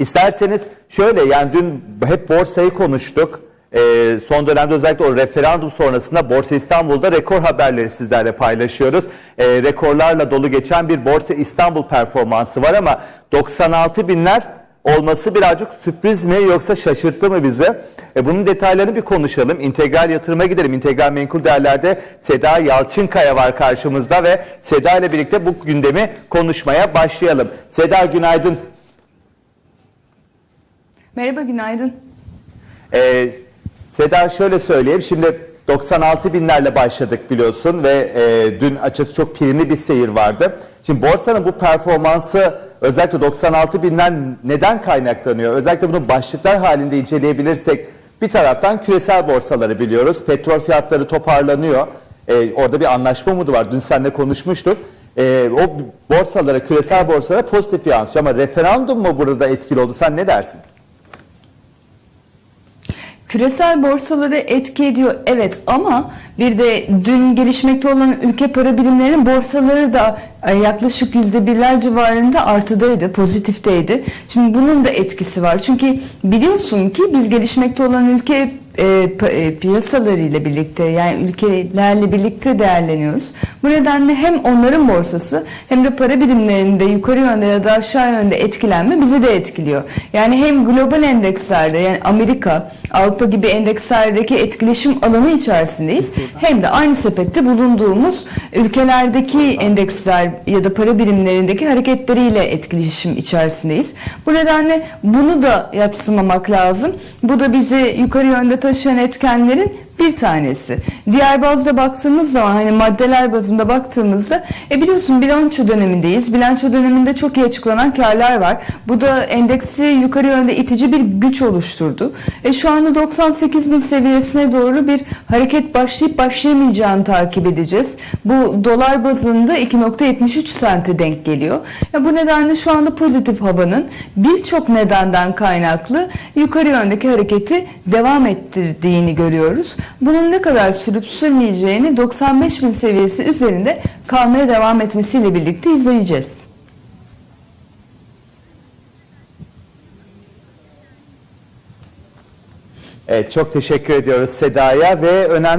İsterseniz şöyle yani dün hep borsayı konuştuk. Ee, son dönemde özellikle o referandum sonrasında Borsa İstanbul'da rekor haberleri sizlerle paylaşıyoruz. Ee, rekorlarla dolu geçen bir Borsa İstanbul performansı var ama 96 binler olması birazcık sürpriz mi yoksa şaşırttı mı bizi? E, bunun detaylarını bir konuşalım. İntegral yatırıma gidelim. İntegral menkul değerlerde Seda Yalçınkaya var karşımızda ve Seda ile birlikte bu gündemi konuşmaya başlayalım. Seda günaydın. Merhaba, günaydın. Ee, Seda şöyle söyleyeyim. Şimdi 96 binlerle başladık biliyorsun ve e, dün açısı çok primli bir seyir vardı. Şimdi borsanın bu performansı özellikle 96 binler neden kaynaklanıyor? Özellikle bunu başlıklar halinde inceleyebilirsek bir taraftan küresel borsaları biliyoruz. Petrol fiyatları toparlanıyor. Ee, orada bir anlaşma mı var? Dün seninle konuşmuştuk. Ee, o borsalara, küresel borsalara pozitif yansıyor ama referandum mu burada etkili oldu? Sen ne dersin? Küresel borsaları etki ediyor evet ama bir de dün gelişmekte olan ülke para birimlerinin borsaları da e, yaklaşık yüzde birler civarında artıdaydı, pozitifteydi. Şimdi bunun da etkisi var. Çünkü biliyorsun ki biz gelişmekte olan ülke e, e, piyasalarıyla birlikte yani ülkelerle birlikte değerleniyoruz. Bu nedenle hem onların borsası hem de para birimlerinde yukarı yönde ya da aşağı yönde etkilenme bizi de etkiliyor. Yani hem global endekslerde yani Amerika, Avrupa gibi endekslerdeki etkileşim alanı içerisindeyiz. Hem de aynı sepette bulunduğumuz ülkelerdeki endeksler ya da para birimlerindeki hareketleriyle etkileşim içerisindeyiz. Bu nedenle bunu da yatsımamak lazım. Bu da bizi yukarı yönde taşıyan etkenlerin bir tanesi. Diğer bazda baktığımız zaman hani maddeler bazında baktığımızda e biliyorsun bilanço dönemindeyiz. Bilanço döneminde çok iyi açıklanan karlar var. Bu da endeksi yukarı yönde itici bir güç oluşturdu. E şu anda 98 bin seviyesine doğru bir hareket başlayıp başlayamayacağını takip edeceğiz. Bu dolar bazında 2.73 sente denk geliyor. E bu nedenle şu anda pozitif havanın birçok nedenden kaynaklı yukarı yöndeki hareketi devam ettirdiğini görüyoruz. Bunun ne kadar sürüp sürmeyeceğini 95 bin seviyesi üzerinde kalmaya devam etmesiyle birlikte izleyeceğiz. Evet, çok teşekkür ediyoruz Seda'ya ve önemli